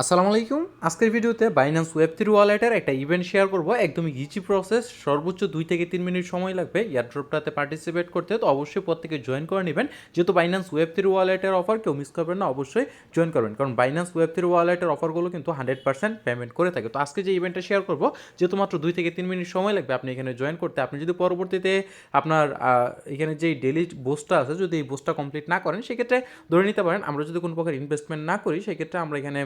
আসসালামু আলাইকুম। আজকের ভিডিওতে বাইন্যান্স ওয়েব থ্রি ওয়ালেটের একটা ইভেন্ট শেয়ার করব। একদমই ইজি প্রসেস সর্বোচ্চ দুই থেকে তিন মিনিট সময় লাগবে। এয়ারড্রপটাতে পার্টিসিপেট করতে তো অবশ্যই প্রত্যেকে জয়েন করে নেবেন। যেহেতু বাইন্যান্স ওয়েব থ্রি ওয়ালেটের অফার কেউ মিস করবেন না, অবশ্যই জয়েন করবেন। কারণ বাইন্যান্স ওয়েব থ্রি ওয়ালেটের অফারগুলো কিন্তু হান্ড্রেড পার্সেন্ট পেমেন্ট করে থাকে। তো আজকে যে ইভেন্টটা শেয়ার করব, যেহেতু মাত্র দুই থেকে তিন মিনিট সময় লাগবে আপনি এখানে জয়েন করতে, আপনি যদি পরবর্তীতে আপনার এখানে যে ডেলি বোস্টটা আছে, যদি এই বোস্টটা কমপ্লিট না করেন, সেক্ষেত্রে ধরে নিতে পারেন, আমরা যদি কোনো প্রকার ইনভেস্টমেন্ট না করি, সেক্ষেত্রে আমরা এখানে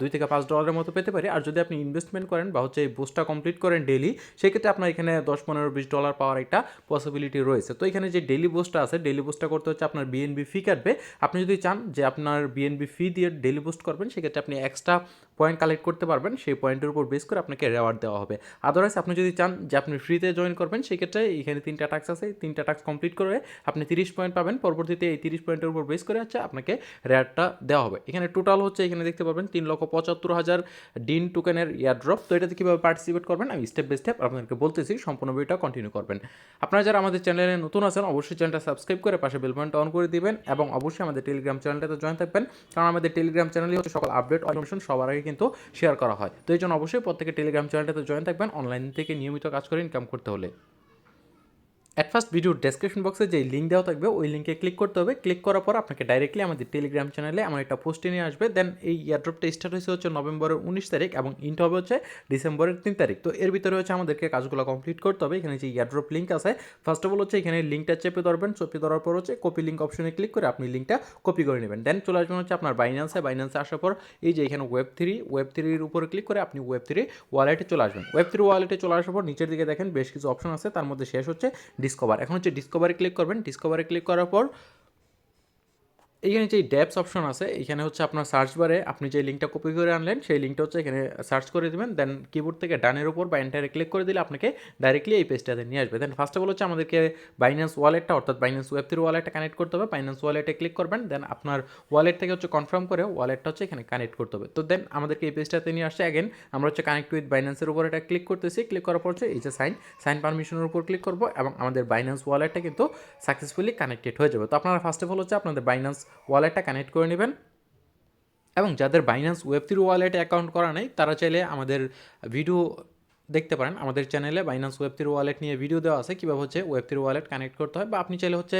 দুই থেকে পাঁচ ডলারের মতো পেতে পারি। আর যদি আপনি ইনভেস্টমেন্ট করেন বা হচ্ছে এই বোস্টটা কমপ্লিট করেন ডেলি সেক্ষেত্রে আপনার এখানে দশ, পনেরো, বিশ ডলার পাওয়ার একটা পসিবিলিটি রয়েছে। তো এখানে যে ডেলি বোস্টটা আছে ডেলি বোস্টটা করতে হচ্ছে আপনার বিএনবি ফি কাটবে। আপনি যদি চান যে আপনার বিএনবি ফি দিয়ে ডেলি বুস্ট করবেন, সেক্ষেত্রে আপনি এক্সট্রা পয়েন্ট কালেক্ট করতে পারবেন, সেই পয়েন্টের উপর বেস করে আপনাকে রেওয়ার্ড দেওয়া হবে। আদারওয়াইজ আপনি যদি চান যে আপনি ফ্রিতে জয়েন করবেন, সেক্ষেত্রে এখানে তিনটা টাক্স আছে, তিনটা টাক্স কমপ্লিট করে আপনি তিরিশ পয়েন্ট পাবেন। পরবর্তীতে এই তিরিশ পয়েন্টের উপর বেস করে হচ্ছে আপনাকে রেয়ারটা দেওয়া হবে। এখানে টোটাল হচ্ছে, এখানে দেখতে পাবেন তিন লক্ষ পঁচাত্তর হাজার ডিন টোকেনের ইয়ারড্রপ তো এটাতে কীভাবে পার্টিসিপেট করবেন, আমি স্টেপ বাই স্টেপ আপনাদেরকে বলতেছি, সম্পূর্ণ ভিডিওটা কন্টিনিউ করবেন। আপনারা যারা আমাদের চ্যানেলে নতুন আছেন, অবশ্যই চ্যানেলটা সাবস্ক্রাইব করে পাশে বেল বাটনটা অন করে দিবেন এবং অবশ্যই আমাদের টেলিগ্রাম চ্যানেলটাতে জয়েন থাকবেন। কারণ আমাদের টেলিগ্রাম চ্যানেলে হচ্ছে সকল আপডেট ইনফরমেশন সবার আগে কিন্তু শেয়ার করা হয়। তো এই জন্য অবশ্যই প্রত্যেকে টেলিগ্রাম চ্যানেলটাতে জয়েন থাকবেন। অনলাইন থেকে নিয়মিত কাজ করে ইনকাম করতে হলে। অ্যাট ফার্স্ট ভিডিওর ডেসক্রিপশন বক্সে যে লিঙ্ক দেওয়া থাকবে, ওই লিঙ্কে ক্লিক করতে হবে। ক্লিক করার পর আপনাকে ডাইরেক্টলি আমাদের টেলিগ্রাম চ্যানেলে আমার একটা পোস্টে নিয়ে আসবে। দেন এই এয়ারড্রপটা স্টার্ট হয়েছে হচ্ছে নভেম্বরের উনিশ তারিখ এবং ইন্ট হবে হচ্ছে ডিসেম্বরের তিন তারিখ। তো এর ভিতরে হচ্ছে আমাদেরকে কাজগুলো কমপ্লিট করতে হবে। এখানে যে এয়ারড্রপ লিঙ্ক আছে ফার্স্ট অফ অল হচ্ছে এখানে লিঙ্কটা চেপে ধরবেন। চেপে ধরার পর হচ্ছে কপি লিঙ্ক অপশনে ক্লিক করে আপনি লিঙ্কটা কপি করে নেবেন। দেন চলে আসবেন হচ্ছে আপনার বাইন্যান্সে বাইন্যান্সে আসার পর এই যে এখানে ওয়েব থ্রি ওয়েব থ্রির উপরে ক্লিক করে আপনি ওয়েব থ্রি ওয়ালেটে চলে আসবেন। ওয়েব থ্রি ওয়ালেটে চলে আসার পর নিচের দিকে দেখেন, বেশ কিছু অপশন আছে। তার মধ্যে শেষ হচ্ছে ডিসকভার এখন হচ্ছে ডিসকভারে ক্লিক করবেন। ডিসকভারে ক্লিক করার পর এইখানে যে ড্যাপস অপশন আছে, এখানে হচ্ছে আপনার সার্চ বারে আপনি যে লিঙ্কটা কপি করে আনলেন, সেই লিঙ্কটা হচ্ছে এখানে সার্চ করে দেবেন দেন কিবোর্ড থেকে ডানের উপর বা এন্টারে ক্লিক করে দিলে আপনাকে ডাইরেক্টলি এই পেজটাতে নিয়ে আসবে। দেন ফার্স্ট অফ অল হচ্ছে আমাদেরকে বাইন্যান্স ওয়ালেটটা অর্থাৎ বাইন্যান্স ওয়েব থ্রি ওয়ালেটটা কানেক্ট করতে হবে। বাইন্যান্স ওয়ালেটে ক্লিক করবেন দেন আপনার ওয়ালেট থেকে হচ্ছে কনফার্ম করে ওয়ালেটটা হচ্ছে এখানে কানেক্ট করতে হবে। তো দেন আমাদেরকে এই পেজটাতে নিয়ে আসছে। অ্যাগেন আমরা হচ্ছে কানেক্ট উইথ বাইন্যান্সের উপর এটা ক্লিক করতেছি। ক্লিক করার পর হচ্ছে এই যে সাইন সাইন পারমিশনের উপর ক্লিক করব এবং আমাদের বাইন্যান্স ওয়ালেটটা কিন্তু সাকসেসফুলি কানেক্টেড হয়ে যাবে। তো আপনারা ফার্স্ট অফ অল হচ্ছে আপনাদের বাইন্যান্স ওয়ালেটটা কানেক্ট করে নেবেন। এবং যাদের বাইন্যান্স ওয়েব থ্রি ওয়ালেটে অ্যাকাউন্ট করা নেই, তারা চাইলে আমাদের ভিডিও দেখতে পারেন। আমাদের চ্যানেলে বাইন্যান্স ওয়েব থ্রি ওয়ালেট নিয়ে ভিডিও দেওয়া আছে। কীভাবে হচ্ছে ওয়েব থ্রি ওয়ালেট কানেক্ট করতে হয়? বা আপনি চাইলে হচ্ছে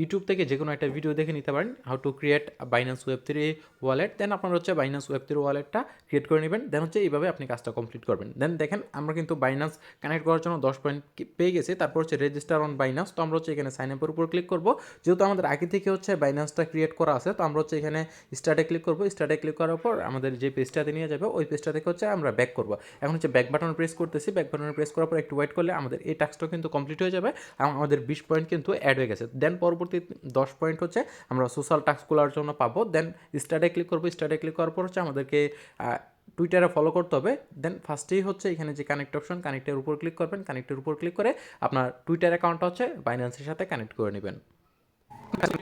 ইউটিউব থেকে যে কোনো একটা ভিডিও দেখে নিতে পারেন how to create Binance web three wallet then আপনার হচ্ছে বাইন্যান্স ওয়েব থ্রি ওয়ালেটটা ক্রিয়েট করে নেবেন দেন হচ্ছে এইভাবে আপনি কাজটা কমপ্লিট করবেন। দেন দেখেন, আমরা কিন্তু বাইন্যান্স কানেক্ট করার জন্য দশ পয়েন্ট পেয়ে গেছি, তারপর হচ্ছে রেজিস্টার অন বাইন্যান্স তো আমরা হচ্ছে এখানে সাইন আপের উপর ক্লিক করব। যেহেতু আমাদের আগে থেকে হচ্ছে বাইন্যান্সটা ক্রিয়েট করা আছে, তো আমরা হচ্ছে এখানে স্টার্টে ক্লিক করব। স্টার্টে ক্লিক করার পর আমাদের যে পেজটাতে নিয়ে যাবে, ওই পেজটা থেকে হচ্ছে আমরা ব্যাক করব। এখন হচ্ছে ব্যাক বাটন প্রেস করতেছি ব্যাক বাটন প্রেস করার পর একটু ওয়েট করলে আমাদের এই টাস্কটা কিন্তু কমপ্লিট হয়ে যাবে আমাদের বিশ পয়েন্ট কিন্তু অ্যাড হয়ে গেছে। দেন পরবর্তী দশ পয়েন্ট হচ্ছে আমরা সোশ্যাল টাস্কগুলোর জন্য পাবো। দেন স্টার্টে ক্লিক করব। স্টার্টে ক্লিক করার পর হচ্ছে আমাদেরকে টুইটারে ফলো করতে হবে। দেন ফার্স্টেই হচ্ছে এখানে যে কানেক্ট অপশন কানেক্টের উপর ক্লিক করবেন। কানেক্টের উপর ক্লিক করে আপনার টুইটার অ্যাকাউন্টটা হচ্ছে বাইন্যান্সের সাথে কানেক্ট করে নেবেন।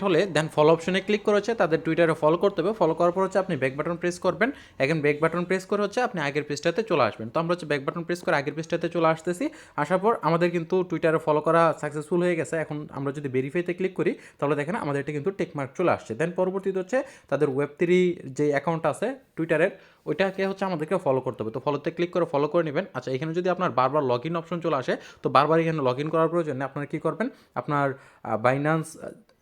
হলে দেন ফলো অপশনে ক্লিক করে হচ্ছে তাদের টুইটারে ফলো করতে হবে। ফলো করার পর হচ্ছে আপনি ব্যাক বাটন প্রেস করবেন। এখন ব্যাক বাটন প্রেস করে হচ্ছে আপনি আগের পেজটাতে চলে আসবেন। তো আমরা হচ্ছে ব্যাক বাটন প্রেস করে আগের পেজটাতে চলে আসতেছি। আসার পর আমাদের কিন্তু টুইটারে ফলো করা সাকসেসফুল হয়ে গেছে। এখন আমরা যদি ভেরিফাইতে ক্লিক করি, তাহলে দেখেন আমাদের এটা কিন্তু টেকমার্ক চলে আসছে। দেন পরবর্তীতে হচ্ছে তাদের ওয়েব থ্রি যে অ্যাকাউন্ট আছে টুইটারের ওইটাকে হচ্ছে আমাদেরকে ফলো করতে হবে। তো ফলোতে ক্লিক করে ফলো করে নেবেন। আচ্ছা এখানে যদি আপনার বারবার লগ ইন অপশন চলে আসে, তো বারবার এখানে লগ ইন করার প্রয়োজনে আপনারা কী করবেন? আপনার বাইন্যান্স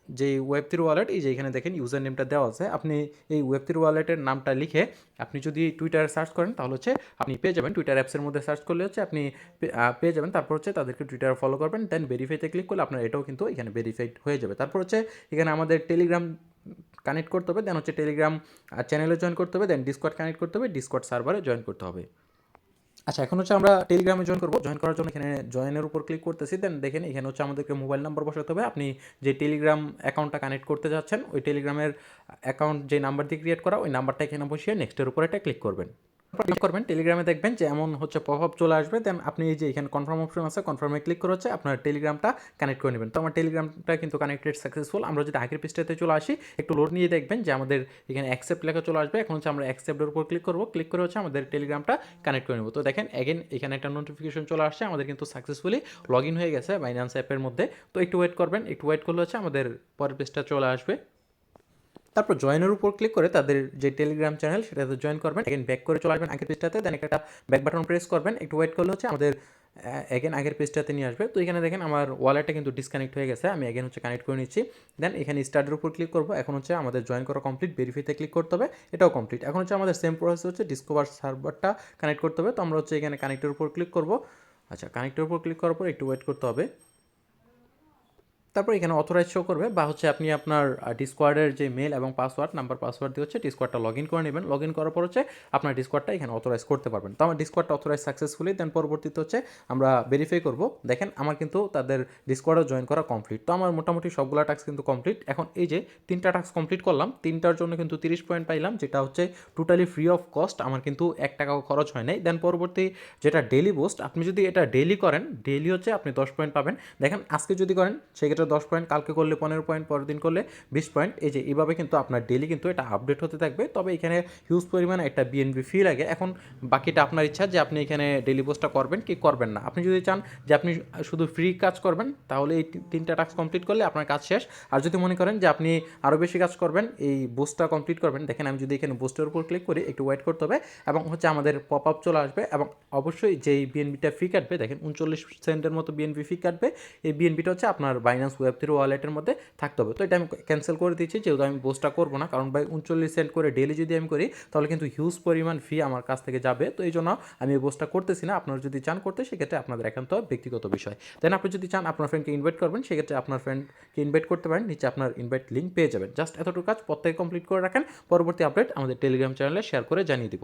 যে ওয়েব থ্রি ওয়ালেট এই যে এখানে দেখেন ইউজার নেমটা দেওয়া আছে, আপনি এই ওয়েব থ্রি ওয়ালেটের নামটা লিখে আপনি যদি টুইটারে সার্চ করেন, তাহলে হচ্ছে আপনি পেয়ে যাবেন। টুইটার অ্যাপসের মধ্যে সার্চ করলে হচ্ছে আপনি পেয়ে যাবেন। তারপর হচ্ছে তাদেরকে টুইটারে ফলো করবেন। দেন ভেরিফাইতে ক্লিক করলে আপনার এটাও কিন্তু এখানে ভেরিফাইড হয়ে যাবে। তারপর হচ্ছে এখানে আমাদের টেলিগ্রাম কানেক্ট করতে হবে। দেন হচ্ছে টেলিগ্রাম চ্যানেলে জয়েন করতে হবে। দেন ডিসকট কানেক্ট করতে হবে। ডিসকট সার্ভারে জয়েন করতে হবে। আচ্ছা এখন হচ্ছে আমরা টেলিগ্রামে জয়েন করব। জয়েন করার জন্য এখানে জয়েনের উপর ক্লিক করতেছি। দেন দেখেন, এখানে হচ্ছে আমাদেরকে মোবাইল নাম্বার বসাতে হবে। আপনি যে টেলিগ্রাম অ্যাকাউন্টটা কানেক্ট করতে যাচ্ছেন, ওই টেলিগ্রামের অ্যাকাউন্ট যে নাম্বার দিয়ে ক্রিয়েট করা, ওই নাম্বারটা এখানে বসিয়ে নেক্সটের উপর একটা ক্লিক করবেন। করবেন টেলিগ্রামে দেখবেন যে এমন হচ্ছে প্রভাব চলে আসবে দেন আপনি এই যে এখানে কনফার্ম অপশন আছে কনফার্মে ক্লিক করে হচ্ছে আপনার টেলিগ্রামটা কানেক্ট করে নেবেন। তো আমার টেলিগ্রামটা কিন্তু কানেক্টেড সাকসেসফুল আমরা যদি আগের পৃষ্ঠাতে চলে আসি, একটু লোড নিয়ে দেখবেন যে আমাদের এখানে অ্যাকসেপ্ট লেখা চলে আসবে। এখন হচ্ছে আমরা অ্যাকসেপ্টের উপর ক্লিক করব। ক্লিক করে হচ্ছে আমাদের টেলিগ্রামটা কানেক্ট করে নেব। তো দেখেন এগেন এখানে একটা নোটিফিকেশন চলে আসছে, আমাদের কিন্তু সাকসেসফুলি লগ ইন হয়ে গেছে বাইন্যান্স অ্যাপের মধ্যে। তো একটু ওয়েট করবেন, একটু ওয়েট করলে হচ্ছে আমাদের পরের পেজটা চলে আসবে। তারপর জয়েনের উপর ক্লিক করে তাদের যে টেলিগ্রাম চ্যানেল সেটাতে জয়েন করবেন। এগেন ব্যাক করে চলে আসবেন আগের পেজটাতে দেন একটা ব্যাক বাটন প্রেস করবেন। একটু ওয়েট করলে হচ্ছে আমাদের এগেন আগের পেজটাতে নিয়ে আসবে। তো এখানে দেখেন আমার ওয়ালেটটা কিন্তু ডিসকানেক্ট হয়ে গেছে। আমি এগেন হচ্ছে কানেক্ট করে নিচ্ছি। দেন এখানে স্টার্টের উপর ক্লিক করব। এখন হচ্ছে আমাদের জয়েন করা কমপ্লিট ভেরিফাইতে ক্লিক করতে হবে। এটাও কমপ্লিট এখন হচ্ছে আমাদের সেম প্রসেস হচ্ছে ডিসকভার সার্ভারটা কানেক্ট করতে হবে। তো আমরা হচ্ছে এখানে কানেক্টের উপর ক্লিক করব। আচ্ছা কানেক্টের উপর ক্লিক করার পর একটু ওয়েট করতে হবে। তারপর এখানে অথরাইজ শো করবে বা হচ্ছে আপনি আপনার ডিসকোয়ার্ডের যে মেল এবং পাসওয়ার্ড নাম্বার পাসওয়ার্ড দিয়ে হচ্ছে ডিসকোয়ার্ডটা লগ ইন করে নেবেন। লগ ইন করার পর হচ্ছে আপনার ডিসকোয়ার্ডটা এখানে অথরাইজ করতে পারবেন। তো আমার ডিসকোয়ার্ডটা অথরাইজ সাকসেসফুলি দেন পরবর্তীতে হচ্ছে আমরা ভেরিফাই করব। দেখেন, আমার কিন্তু তাদের ডিসকোয়ার্ডও জয়েন করা কমপ্লিট তো আমার মোটামুটি সবগুলো টাস্ক কিন্তু কমপ্লিট এখন এই যে তিনটা টাস্ক কমপ্লিট করলাম, তিনটার জন্য কিন্তু তিরিশ পয়েন্ট পাইলাম, যেটা হচ্ছে টোটালি ফ্রি অফ কস্ট আমার কিন্তু এক টাকাও খরচ হয় নাই। দেন পরবর্তী যেটা ডেলি পোস্ট আপনি যদি এটা ডেলি করেন ডেলি হচ্ছে আপনি দশ পয়েন্ট পাবেন। দেখেন, আজকে যদি করেন, সেক্ষেত্রে দশ পয়েন্ট কালকে করলে পনেরো পয়েন্ট পরের দিন করলে বিশ পয়েন্ট এই যে এইভাবে কিন্তু আপনার ডেলি কিন্তু এটা আপডেট হতে থাকবে। তবে এখানে হিউজ পরিমাণে একটা বিএনবি ফি লাগে। এখন বাকিটা আপনার ইচ্ছা যে আপনি এখানে ডেলি পোস্টটা করবেন কি করবেন না। আপনি যদি চান যে আপনি শুধু ফ্রি কাজ করবেন, তাহলে এই তিনটা টাস্ক কমপ্লিট করলে আপনার কাজ শেষ। আর যদি মনে করেন যে আপনি আরও বেশি কাজ করবেন, এই বুস্টটা কমপ্লিট করবেন, দেখেন আমি যদি এখানে বুস্টের উপর ক্লিক করি, একটু ওয়েট করতে হবে এবং হচ্ছে আমাদের পপ আপ চলে আসবে এবং অবশ্যই যেই বিএনবিটা ফি কাটবে, দেখেন উনচল্লিশ সেন্টের মতো বিএনবি ফি কাটবে। এই বিএনবিটা হচ্ছে আপনার বাইন্যান্স ওয়েব থ্রি ওয়ালেটের মধ্যে থাকতে হবে। তো এটা আমি ক্যান্সেল করে দিচ্ছি যেহেতু আমি পোস্টটা করব না। কারণ ভাই, উনচল্লিশ সেন্ট করে ডেলি যদি আমি করি, তাহলে কিন্তু হিউজ পরিমাণ ফি আমার কাছ থেকে যাবে। তো এই জন্য আমি এই পোস্টটা করতেছি না। আপনারা যদি চান করতে, সেক্ষেত্রে আপনাদের একান্ত ব্যক্তিগত বিষয়। দেন আপনি যদি চান আপনার ফ্রেন্ডকে ইনভাইট করবেন, সেক্ষেত্রে আপনার ফ্রেন্ডকে ইনভাইট করতে পারেন। নিচে আপনার ইনভাইট লিঙ্ক পেয়ে যাবেন। জাস্ট এতটুকু কাজ প্রত্যেকে কমপ্লিট করে রাখেন। পরবর্তী আপডেট আমাদের টেলিগ্রাম চ্যানেলে শেয়ার করে জানিয়ে দিব।